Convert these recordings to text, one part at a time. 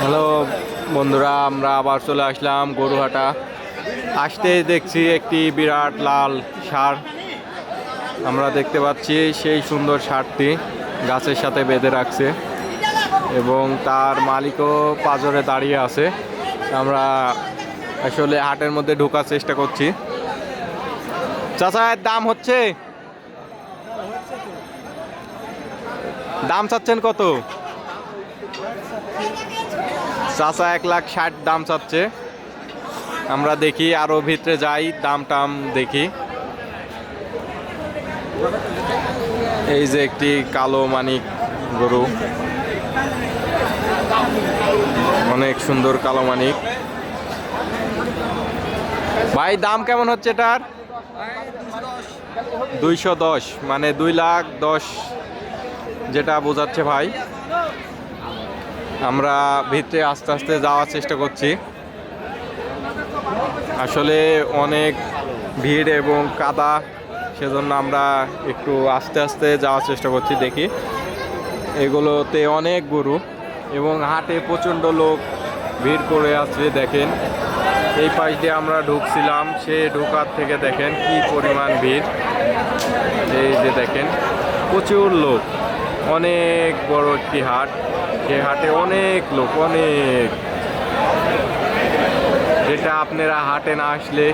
Hello বন্ধুরা, আমরা আবার চলে আসলাম গরুহাটা। আসতে দেখছি একটি বিরাট লাল সার। আমরা দেখতে পাচ্ছি সেই সুন্দর সারটি গাছের সাথে বেঁধে রাখছে এবং তার মালিকও পাজরে দাঁড়িয়ে আছে। আমরা আসলে হাটের মধ্যে ঢোকার চেষ্টা করছি। চাচা, এর দাম হচ্ছে? দাম চাচ্ছেন কত? চাচা এক লাখ ষাট দাম চাচ্ছে। আমরা দেখি, আরও ভিতরে যাই, দাম টাম দেখি। এই যে একটি কালো মানিক গরু। অনেক সুন্দর কালো মানিক। ভাই, দাম কেমন হচ্ছে এটার? দুইশো দশ মানে দুই লাখ দশ, যেটা বোঝাচ্ছে ভাই। আমরা ভিতরে আস্তে আস্তে যাওয়ার চেষ্টা করছি। আসলে অনেক ভিড় এবং কাদা, সেজন্য আমরা একটু আস্তে আস্তে যাওয়ার চেষ্টা করছি দেখি। এগুলোতে অনেক গরু এবং হাটে প্রচণ্ড লোক ভিড় করে আছে, দেখেন। এই পাশ দিয়ে আমরা ঢুকছিলাম, সে ঢোকার থেকে দেখেন কি পরিমাণ ভিড়। এই যে দেখেন, প্রচুর লোক। অনেক বড় একটি হাট। যে হাটে অনেক লোক, অনেক। যেটা আপনারা হাটে না আসলে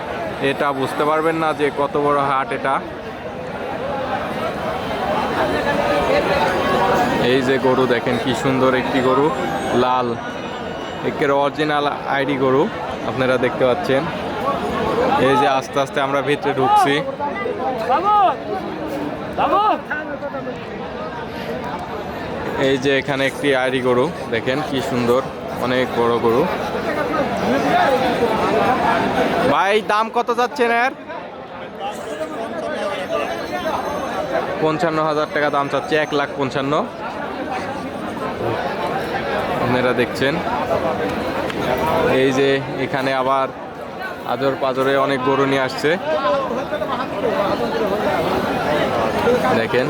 এটা বুঝতে পারবেন না যে কত বড় হাট এটা। এই যে গরু দেখেন কি সুন্দর একটি গরু, লাল। একের অরিজিনাল আইডি গরু, আপনারা দেখতে পাচ্ছেন। এই যে আস্তে আস্তে আমরা ভিতরে ঢুকছি। এই যে এখানে একটি আইডি গরু, দেখেন কি সুন্দর, অনেক বড় গরু। ভাই, দাম কত যাচ্ছেন এর? পঞ্চান্ন হাজার টাকা দাম চাচ্ছে, এক লাখ পঞ্চান্ন। আপনারা দেখছেন। এই যে এখানে আবার আজর পাজরে অনেক গরু নিয়ে আসছে। দেখেন।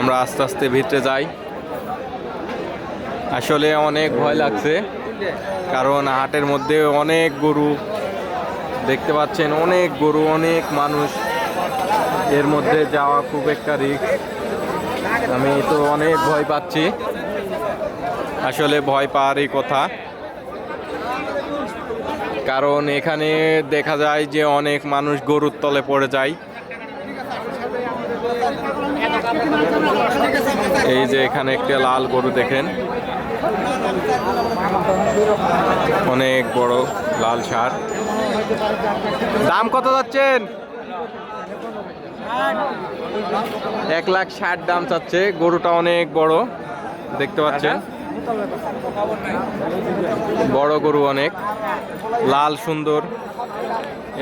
আমরা আস্তে আস্তে ভিতরে যাই। আসলে অনেক ভয় লাগছে, কারণ হাটের মধ্যে অনেক গরু দেখতে পাচ্ছেন, অনেক গরু, অনেক মানুষ। এর মধ্যে যাওয়া খুব একটা রিস্ক আমি তো অনেক ভয় পাচ্ছি। আসলে ভয় পাওয়ারই কথা। কারণ এখানে দেখা যায় যে অনেক মানুষ গরুর তলে পড়ে যায়। এই যে এখানে একটা লাল গরু দেখেন। অনেক বড় লাল সার দাম কত যাচ্ছেন? এক লাখ ষাট দাম চাচ্ছে। গরুটা অনেক বড়, দেখতে পাচ্ছেন। বড় গরু অনেক, লাল সুন্দর।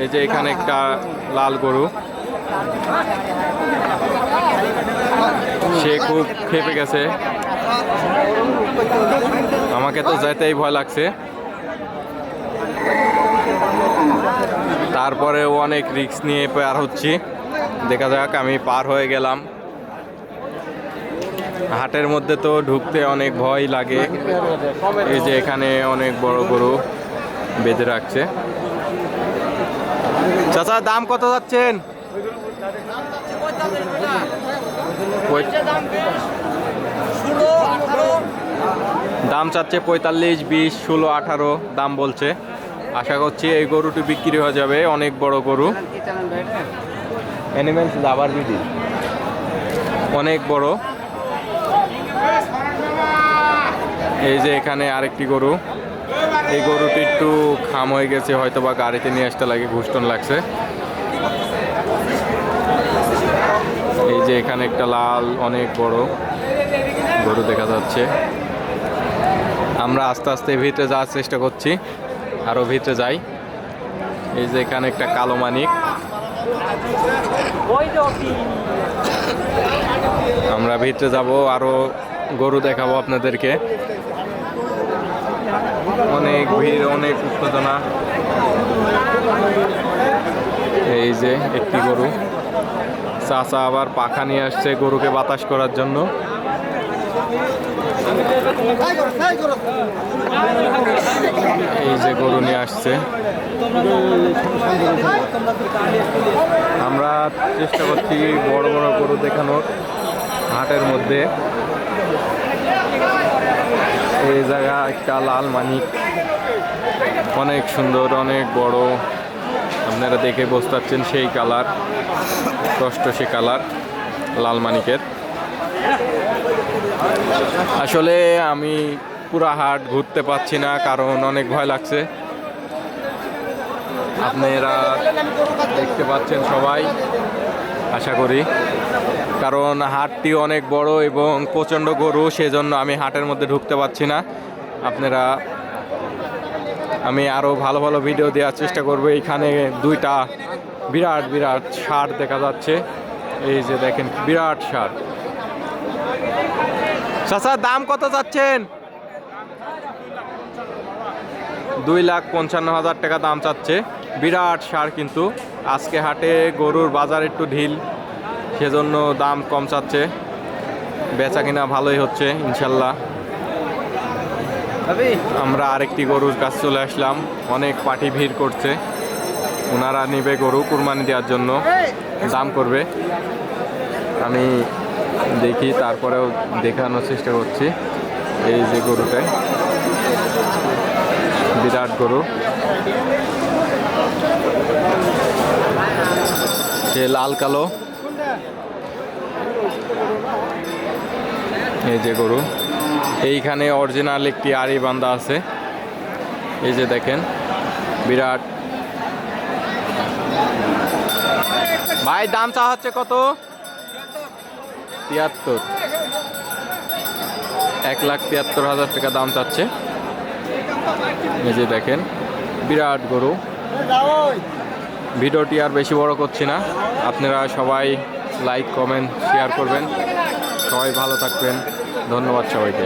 এই যে এখানে একটা লাল গরু। সে খুব খেপে গেছে। আমাকে তো যেতেই ভয় লাগছে। তারপরেও অনেক রিস্ক নিয়ে পার হচ্ছি। দেখা যাক, আমি পার হয়ে গেলাম। হাটের মধ্যে তো ঢুকতে অনেক ভয় লাগে। এই যে এখানে অনেক বড় গরু বেঁধে রাখছে। চাচা, দাম কত যাচ্ছেন? দাম চাচ্ছে পঁয়তাল্লিশ, বিশ, ষোলো, আঠারো, দাম বলছে। আশা করছি এই গরুটি বিক্রি হয়ে যাবে, অনেক বড় গরু। অ্যানিমেলস অনেক বড়। এই যে এখানে আরেকটি গরু। এই গরুটি একটু খাম হয়ে গেছে হয়তো বা গাড়িতে নিয়ে আসতে লাগে ঘুষ্টন লাগছে। এই যে এখানে একটা লাল, অনেক বড় গরু দেখা যাচ্ছে। আমরা আস্তে আস্তে ভিতরে যাওয়ার চেষ্টা করছি আরও ভিতরে যাই। এই যে এখানে একটা কালো মানিক। আমরা ভিতরে যাব, আরও গরু দেখাবো আপনাদেরকে। অনেক ভিড়, অনেক উত্তেজনা। এই যে একটি গরু। চাচা আবার পাখা নিয়ে আসছে গরুকে বাতাস করার জন্য। এই যে গরু নিয়ে আসছে। আমরা চেষ্টা করছি বড় বড় গরু দেখানোর হাটের মধ্যে। এই জায়গা একটা লাল মানিক। অনেক সুন্দর, অনেক বড়। আপনারা দেখে বুঝতে পারছেন সেই কালার কষ্ট সে কালার, লাল মানিকের। আসলে আমি পুরা হাট ঘুরতে পারছি না, কারণ অনেক ভয় লাগছে। আপনারা দেখতে পাচ্ছেন সবাই, আশা করি। কারণ হাটটি অনেক বড় এবং প্রচণ্ড গরু, সেজন্য আমি হাটের মধ্যে ঢুকতে পারছি না। আপনারা আমি আরও ভালো ভালো ভিডিও দেওয়ার চেষ্টা করব। এখানে দুইটা বিরাট বিরাট সার দেখা যাচ্ছে। এই যে দেখেন, বিরাট সার চাচা, দাম কত চাচ্ছেন? দুই লাখ পঞ্চান্ন হাজার টাকা দাম চাচ্ছে। বিরাট সার কিন্তু। আজকে হাটে গরুর বাজার একটু ঢিল, সেজন্য দাম কম চাচ্ছে। বেচা কিনা ভালোই হচ্ছে, ইনশাল্লাহ। আমরা আরেকটি গরুর কাছে চলে আসলাম। অনেক পার্টি ভিড় করছে। ওনারা নিবে গরু কুরবানি দেওয়ার জন্য। দাম করবে। আমি দেখি, তারপরেও দেখানোর চেষ্টা করছি। এই যে গরুটাই। বিরাট গরু। সে লাল, কালো। এই যে গরু। এইখানে অরিজিনাল একটি আড়ি বান্ধা আছে। এই যে দেখেন, বিরাট। ভাই, দাম চা হচ্ছে কত? তিয়াত্তর। এক লাখ তিয়াত্তর হাজার টাকা দাম চাচ্ছে। এই যে দেখেন, বিরাট গরু। ভিডিওটি আর বেশি বড় করছি না। আপনারা সবাই লাইক কমেন্ট শেয়ার করবেন। সবাই ভালো থাকবেন। ধন্যবাদ সবাইকে।